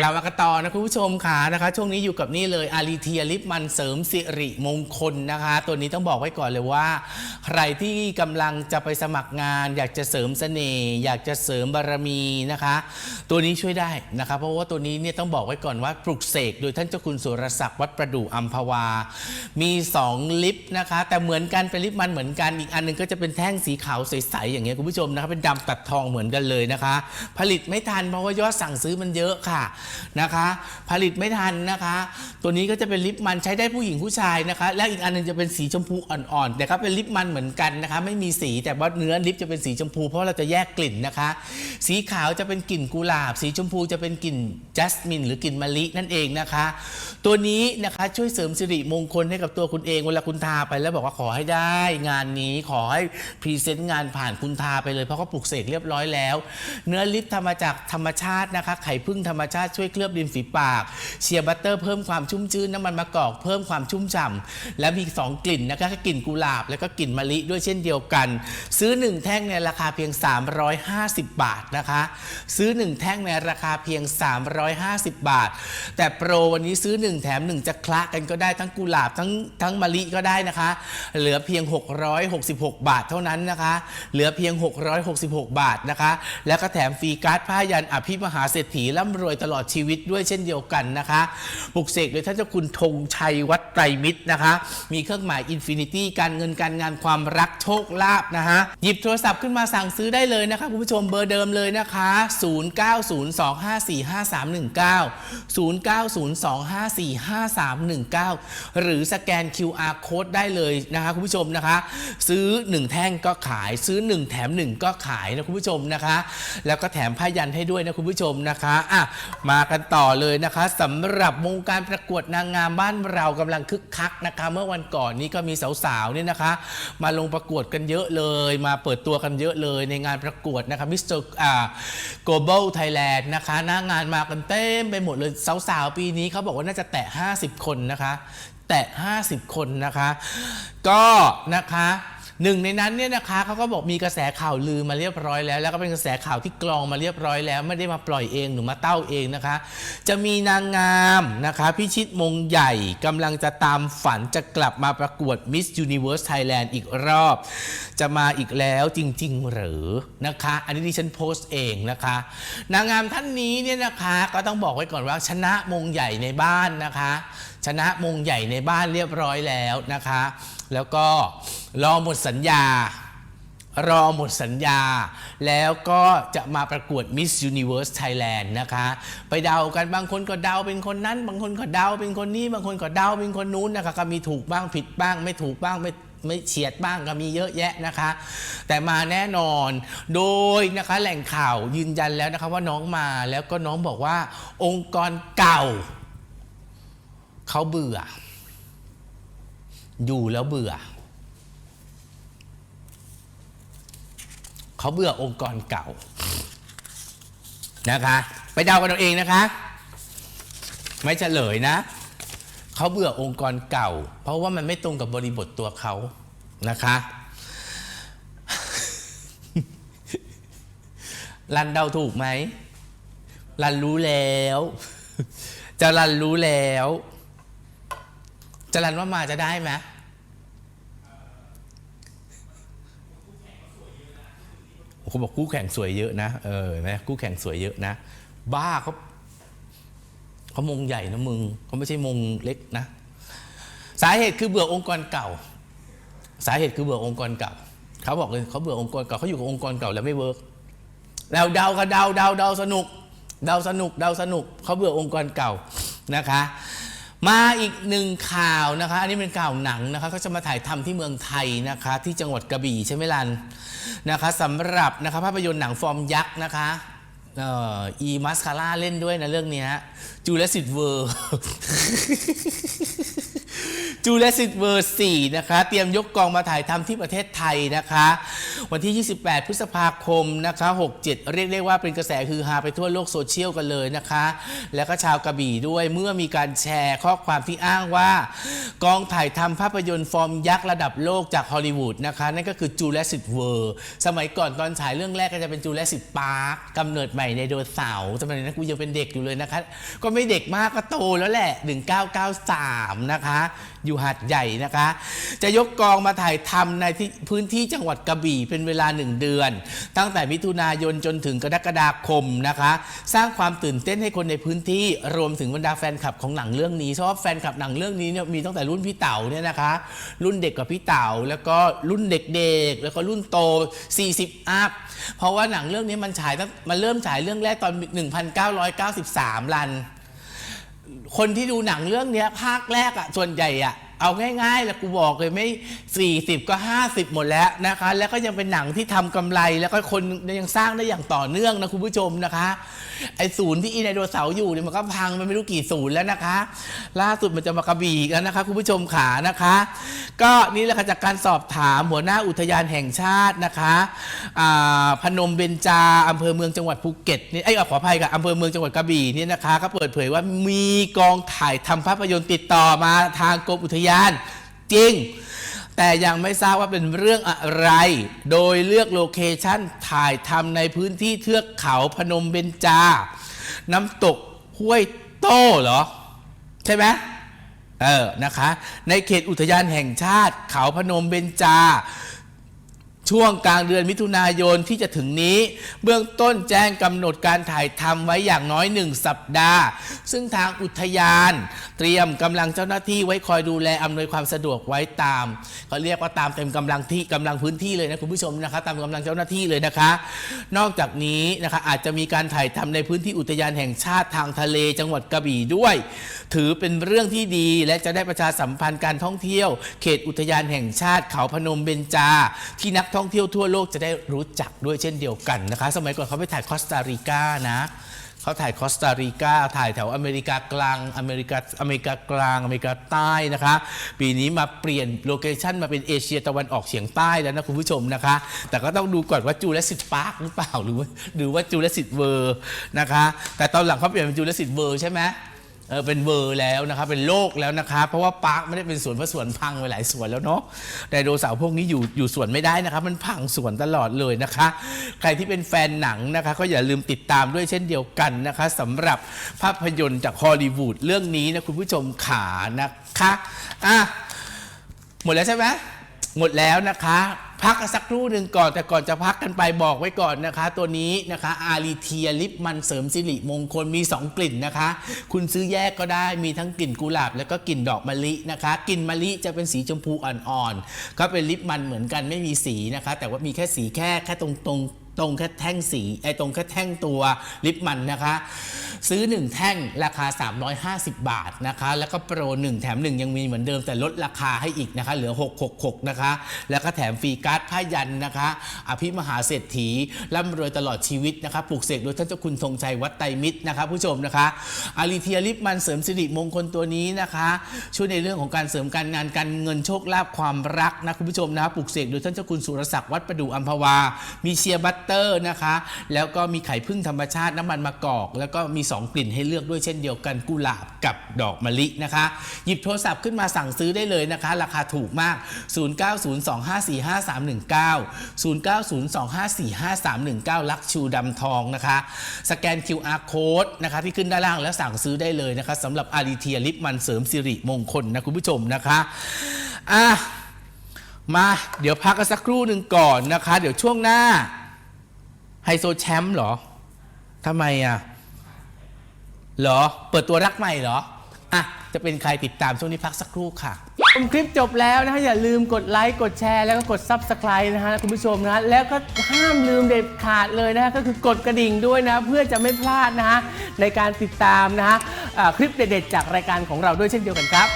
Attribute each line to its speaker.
Speaker 1: เรามากระต่อนะคุณผู้ชมค่ะนะคะ ช่วงนี้อยู่กับนี่เลยอารีเทียลิปมันเสริมสิริมงคลนะคะ ตัวนี้ต้องบอกไว้ก่อนเลยว่า ใครที่กำลังจะไปสมัครงาน อยากจะเสริมเสน่ห์อยากจะเสริมบารมีนะคะ ตัวนี้ช่วยได้นะคะ เพราะว่าตัวนี้เนี่ยต้องบอกไว้ก่อนว่าปลุกเสกโดยท่านเจ้าคุณสุรศักดิ์วัดประดู่อัมพวา มี 2 ลิปนะคะ แต่เหมือนกันเป็นลิปมันเหมือนกันอีกอันหนึงก็จะเป็นแท่งสีขาวใสๆอย่างเงี้ยคุณผู้ชมนะคะเป็นดำตัดทองเหมือนกันเลยนะคะ ผลิตไม่ทันเพราะว่ายอดสั่งซื้อมันเยอะค่ะนะคะ ผลิตไม่ทันนะคะ ตัวนี้ก็จะเป็นลิปมันใช้ได้ผู้หญิงผู้ชายนะคะ และอีกอันหนึงจะเป็นสีชมพูอ่อนๆแต่ก็เป็นลิปมันเหมือนกันนะคะ ไม่มีสีแต่ว่าเนื้อลิปจะเป็นสีชมพู เพราะเราจะแยกกลิ่นนะคะ สีขาวจะเป็นกลิ่นกุหลาบ สีชมพูจะเป็นกลิ่นจัสมินหรือกลิ่นมะลินั่นเองนะคะ ตัวนี้นะคะช่วยเสริมสิริมงคลให้กับตัวคุณเองเวลาคุณทาไปแล้วบอกว่าขอให้ได้ งานนี้ขอให้พรีเซนต์งานผ่านคุณทาไปเลยเพราะเขาปลูกเสกเรียบร้อยแล้ว เนื้อลิปทำมาจากธรรมชาตินะคะ ไข่พึ่งธรรมชาติช่วยเคลือบริมฝีปาก เชียร์บัตเตอร์เพิ่มความชุ่มชื้นน้ำมันมะกอกเพิ่มความชุ่มฉ่ำและมีอีกสองกลิ่นนะคะกลิ่นกุหลาบ แล้วก็กลิ่นมะลิด้วยเช่นเดียวกัน ซื้อ 1 แท่งในราคาเพียง 350 บาทนะคะ ซื้อ 1 แท่งในราคาเพียง 350 บาท แต่โปรวันนี้ซื้อ 1 แถม 1 จะคละกันก็ได้ทั้งกุหลาบทั้งทั้งมะลิก็ได้นะคะ เหลือเพียง 666 บาทเท่านั้นนะคะ เหลือเพียง 666 บาทนะคะ แล้วก็แถมฟรีการ์ดผ้ายันอภิมหาเศรษฐีร่ำรวยตลอดชีวิตด้วยเช่นเดียวกันนะคะปลุกเสกโดยท่านเจ้าคุณธงชัยวัดไตรมิตรนะคะ มีเครื่องหมายอินฟินิตี้การเงินการงานความรักโชคลาภนะคะหยิบโทรศัพท์ขึ้นมาสั่งซื้อได้เลยนะคะคุณผู้ชมเบอร์เดิมเลยนะคะ 0902545319 0902545319 หรือสแกน QR code ได้เลยนะคะคุณผู้ชมนะคะ ซื้อ 1 แท่งก็ขายซื้อ 1 แถม 1 ก็ขายนะคุณผู้ชมนะคะ แล้วก็แถมผ้ายันให้ด้วยนะคุณผู้ชมนะคะอะมากันต่อเลยนะคะสำหรับวงการประกวดนางงามบ้านเรากำลังคึกคักนะคะ เมื่อวันก่อนนี้ก็มีสาวๆเนี่ยนะคะ มาลงประกวดกันเยอะเลย มาเปิดตัวกันเยอะเลยในงานประกวดนะคะมิสเตอร์อ่า global Thailand นะคะ หน้างานมากันเต็มไปหมดเลยสาวๆปีนี้เขาบอกว่าน่าจะแตะ 50 คนนะคะ แตะ 50 คนนะคะ ก็นะคะ หนึ่งในนั้นเนี่ยนะคะเขาก็บอกมีกระแสข่าวลือมาเรียบร้อยแล้ว แล้วก็เป็นกระแสข่าวที่กรองมาเรียบร้อยแล้ว ไม่ได้มาปล่อยเองหรือมาเต้าเองนะคะ จะมีนางงามนะคะพิชิตมงใหญ่กำลังจะตามฝันจะกลับมาประกวด Miss Universe Thailand อีกรอบ จะมาอีกแล้วจริง ๆ หรือนะคะ อันนี้ดิฉันโพสต์เองนะคะ นางงามท่านนี้เนี่ยนะคะก็ต้องบอกไว้ก่อนว่าชนะมงใหญ่ในบ้านนะคะ ชนะมงใหญ่ในบ้านเรียบร้อยแล้วนะคะ แล้วก็ รอหมดสัญญา รอหมดสัญญา แล้วก็จะมาประกวด Miss Universe Thailand นะคะ ไปเดากันบางคนก็เดาเป็นคนนั้น บางคนก็เดาเป็นคนนี้ บางคนก็เดาเป็นคนนู้นนะคะก็มีถูกบ้างผิดบ้าง ไม่ถูกบ้างไม่ไม่เฉียดบ้างก็มีเยอะแยะนะคะ แต่มาแน่นอน โดยนะคะแหล่งข่าวยืนยันแล้วนะคะว่าน้องมาแล้วก็น้องบอกว่า องค์กรเก่าเขาเบื่อ อยู่แล้วเบื่อ เขาเบื่อองค์กรเก่านะคะ ไปเดากันเอาเองนะคะ ไม่เฉลยนะ เขาเบื่อองค์กรเก่า เพราะว่ามันไม่ตรงกับบริบทตัวเขานะคะรันเดาถูกไหมรันรู้แล้ว จะรันรู้แล้ว จะรันว่ามาจะได้ไหม เขาบอกคู่แข่งสวยเยอะนะเออนะคู่แข่งสวยเยอะนะ บ้าเขาเขามงใหญ่นะมึงเขาไม่ใช่มงเล็กนะ สาเหตุคือเบื่อองค์กรเก่า สาเหตุคือเบื่อองค์กรเก่าเขาบอกเลยเขาเบื่อองค์กรเก่าเขาอยู่กับองค์กรเก่าแล้วไม่เวิร์กเราเดาก็เดาเดาเดาสนุก เดาสนุกเดาสนุกเขาเบื่อองค์กรเก่านะคะ มาอีกหนึ่งข่าวนะคะ อันนี้เป็นข่าวหนังนะคะเขาจะมาถ่ายทำที่เมืองไทยนะคะ ที่จังหวัดกระบี่ใช่ไหมลันนะคะสำหรับนะคะภาพยนตร์หนังฟอร์มยักษ์นะคะอีมัสคาร่าเล่นด้วยนะเรื่องนี้จูเลสิตเวอร์ จูเลสิตเวอร์4นะคะ เตรียมยกกองมาถ่ายทำที่ประเทศไทยนะคะ วันที่ 28 พฤษภาคมนะคะ 67 เรียกได้ว่าเป็นกระแสฮือฮาไปทั่วโลกโซเชียลกันเลยนะคะ แล้วก็ชาวกระบี่ด้วยเมื่อมีการแชร์ข้อความที่อ้างว่า กองถ่ายทำภาพยนตร์ฟอร์มยักษ์ระดับโลกจากฮอลลีวูดนะคะ นั่นก็คือจูเลสิตเวอร์สมัยก่อนตอนฉายเรื่องแรกก็จะเป็นจูเลสิตพาร์คกำเนิดใหม่ในโดเสาร์สมัยนั้นกูยังเป็นเด็กอยู่เลยนะคะ ก็ไม่เด็กมากก็โตแล้วแหละ 1993 นะคะอยู่หัดใหญ่นะคะ จะยกกองมาถ่ายทำในที่พื้นที่จังหวัดกระบี่เป็นเวลา1เดือน ตั้งแต่มิถุนายนจนถึงกรกฎาคมนะคะ สร้างความตื่นเต้นให้คนในพื้นที่รวมถึงบรรดาแฟนคลับของหนังเรื่องนี้เพราะว่าแฟนคลับหนังเรื่องนี้เนี่ยมีตั้งแต่รุ่นพี่เต๋าเนี่ยนะคะ รุ่นเด็กกับพี่เต๋าแล้วก็รุ่นเด็กๆ แล้วก็รุ่นโต 40 อัพเพราะว่าหนังเรื่องนี้มันฉายตั้งมันเริ่มฉายเรื่องแรกตอน 1993 ลัน คนที่ดูหนังเรื่องเนี้ยภาคแรกอะส่วนใหญ่อะ เอาง่ายๆแล้วกูบอกเลยไม่ 40 ก็ 50 หมดแล้วนะคะ แล้วก็ยังเป็นหนังที่ทำกำไร แล้วก็คนยังสร้างได้อย่างต่อเนื่องนะคุณผู้ชมนะคะ ไอ้ศูนย์ที่อีไนโดเสาร์อยู่เนี่ยมันก็พังมันไม่รู้กี่ศูนย์แล้วนะคะ ล่าสุดมันจะมากระบี่กันนะคะ คุณผู้ชมขานะคะ ก็นี่แหละค่ะจากการสอบถามหัวหน้าอุทยานแห่งชาตินะคะพนมเบญจาอำเภอเมืองจังหวัดภูเก็ตนี่ไอ้ขออภัยกับอำเภอเมืองจังหวัดกระบี่เนี่ยนะคะ ก็เปิดเผยว่ามีกองถ่ายทำภาพยนตร์ติดต่อมาทางกรมอุทยานจริง แต่ยังไม่ทราบว่าเป็นเรื่องอะไร โดยเลือกโลเคชันถ่ายทำในพื้นที่เทือกเขาพนมเบญจา น้ำตกห้วยโต้เหรอ ใช่ไหมเออนะคะ ในเขตอุทยานแห่งชาติเขาพนมเบญจา ช่วงกลางเดือนมิถุนายนที่จะถึงนี้ เบื้องต้นแจ้งกำหนดการถ่ายทำไว้อย่างน้อย 1 สัปดาห์ ซึ่งทางอุทยาน เตรียมกำลังเจ้าหน้าที่ไว้คอยดูแลอำนวยความสะดวกไว้ตามเขาเรียกว่าตามเต็มกำลังที่กำลังพื้นที่เลยนะคุณผู้ชมนะคะตามกำลังเจ้าหน้าที่เลยนะคะ นอกจากนี้นะคะอาจจะมีการถ่ายทำในพื้นที่อุทยานแห่งชาติทางทะเล จังหวัดกระบี่ด้วย ถือเป็นเรื่องที่ดีและจะได้ประชาสัมพันธ์การท่องเที่ยว เขตอุทยานแห่งชาติเขาพนมเบญจาที่นักท่องท่องเที่ยวทั่วโลกจะได้รู้จักด้วยเช่นเดียวกันนะคะ สมัยก่อนเขาไปถ่ายคอสตาริกานะเขาถ่ายคอสตาริกาถ่ายแถวอเมริกากลางอเมริกาอเมริกากลางอเมริกาใต้นะคะ ปีนี้มาเปลี่ยนโลเคชันมาเป็นเอเชียตะวันออกเฉียงใต้แล้วนะคุณผู้ชมนะคะ แต่ก็ต้องดูก่อนว่าจูเลสิตพาร์คหรือเปล่าหรือว่าหรือว่าจูเลสิตเวอร์นะคะ แต่ตอนหลังเขาเปลี่ยนเป็นจูเลสิตเวอร์ใช่ไหม เออเป็นเวอร์แล้วนะครับเป็นโลกแล้วนะครับเพราะว่าปาร์คไม่ได้เป็นสวนเพราะสวนพังไปหลายสวนแล้วเนาะไดโนเสาร์พวกนี้อยู่อยู่สวนไม่ได้นะครับ มันพังสวนตลอดเลยนะคะ ใครที่เป็นแฟนหนังนะคะก็อย่าลืมติดตามด้วยเช่นเดียวกันนะคะสำหรับภาพยนตร์จากฮอลลีวูดเรื่องนี้นะคุณผู้ชมขานะคะอะหมดแล้วใช่ไหมหมดแล้วนะคะ พักกันสักครู่หนึ่งก่อนแต่ก่อนจะพักกันไปบอกไว้ก่อนนะคะ ตัวนี้นะคะอาริเทียลิปมันเสริมสิริมงคลมี 2 กลิ่นนะคะ คุณซื้อแยกก็ได้มีทั้งกลิ่นกุหลาบ แล้วก็กลิ่นดอกมะลินะคะกลิ่นมะลิจะเป็นสีชมพูอ่อนๆก็เป็นลิปมันเหมือนกันไม่มีสีนะคะ แต่ว่ามีแค่สีแค่แค่ตรงตรงๆ ตรงแค่แท่งสีไอ้ตรงแค่แท่งตัวลิปมันนะคะ ซื้อ 1 แท่งราคา 350 บาทนะคะ แล้วก็โปร 1 แถม 1 ยังมีเหมือนเดิมแต่ลดราคาให้อีกนะคะ เหลือ 666 นะคะ แล้วก็แถมฟรีการ์ดผ้ายันนะคะ อภิมหาเศรษฐีร่ำรวยตลอดชีวิตนะคะปลูกเสกโดยท่านเจ้าคุณธงชัยวัดไตรมิตรนะคะ ผู้ชมนะคะอารีเทียลิปมันเสริมสิริมงคลตัวนี้นะคะ ช่วยในเรื่องของการเสริมการงานการเงินโชคลาภความรักนะคุณผู้ชมนะคะปลูกเสกโดยท่านเจ้าคุณสุรศักดิ์วัดประดู่อัมพวา มีเชียร์บัตเตอร์นะคะ แล้วก็มีไข่พึ่งธรรมชาติน้ำมันมะกอก แล้วก็มี 2 กลิ่นให้เลือกด้วยเช่นเดียวกันกุหลาบกับดอกมะลินะคะ หยิบโทรศัพท์ขึ้นมาสั่งซื้อได้เลยนะคะ ราคาถูกมาก 0902545319 0902545319 ลักชูดำทองนะคะ สแกน QR code นะคะที่ขึ้นด้านล่างแล้วสั่งซื้อได้เลยนะคะสำหรับอาริเทียลิปมันเสริมสิริมงคลนะคุณผู้ชมนะคะอะมา เดี๋ยวพักกันสักครู่หนึ่งก่อนนะคะ เดี๋ยวช่วงหน้า ไฮโซแชมป์เหรอทำไมอะเหรอ เปิดตัวรักใหม่เหรอ อะ จะเป็นใครติดตามช่วงนี้พักสักครู่ค่ะ
Speaker 2: ชมคลิปจบแล้วนะฮะอย่าลืมกดไลค์ กดแชร์ แล้วก็กด Subscribe นะฮะคุณผู้ชมนะฮะแล้วก็ห้ามลืมเด็ดขาดเลยนะฮะก็คือกดกระดิ่งด้วยนะ เพื่อจะไม่พลาดนะฮะในการติดตามนะฮะอ่าคลิปเด็ดๆจากรายการของเราด้วยเช่นเดียวกันครับ